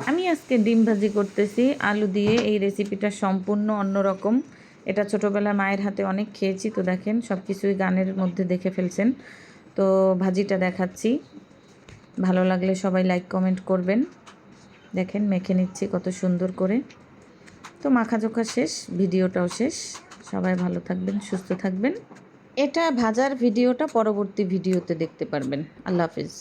আমি আজকে ডিম ভাজি করতেছি, আলু দিয়ে এই রেসিপিটা সম্পূর্ণ অন্যরকম। এটা ছোটোবেলায় মায়ের হাতে অনেক খেয়েছি, তো দেখেন সব কিছুই গানের মধ্যে দেখে ফেলছেন। তো ভাজিটা দেখাচ্ছি। ভালো লাগলে সবাই লাইক কমেন্ট করবেন। দেখেন মেখে নিচ্ছি কত সুন্দর করে। তো মাখা মাখাজোখা শেষ, ভিডিওটাও শেষ। সবাই ভালো থাকবেন, সুস্থ থাকবেন। এটা ভাজার ভিডিওটা পরবর্তী ভিডিওতে দেখতে পারবেন। আল্লাহ হাফিজ।